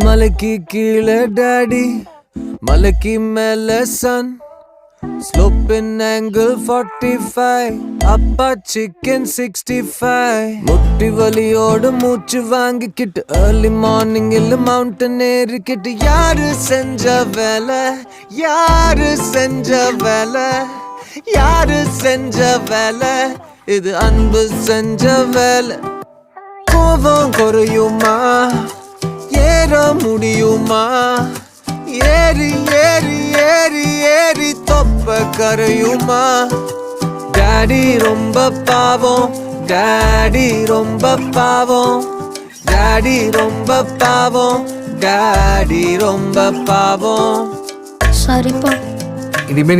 மலைக்கு கீழே டாடி மலைக்கு மேல sun slope in angle forty five அப்பா சிக்கன் சிக்ஸ்டி ஃபைவ் முட்டி வலியோடு மூச்சு வாங்கிக்கிட்டு ஏர்லி மார்னிங் இல்ல மவுண்டன் ஏறிக்கிட்டு யாரு செஞ்ச வேலை யாரு செஞ்ச வேலை யாரு செஞ்ச வேலை இது அன்பு செஞ்ச வேலை. கோபம் குறையுமா? ஏற முடியுமா? ஏறி ஏறி ஏறி ஏறி தொப்ப கரையுமா? டாடி ரொம்ப பாவம். டாடி ரொம்ப பாவம். டாடி ரொம்ப பாவம். டாடி ரொம்ப பாவம். சாரிப்பா இனிமே நீ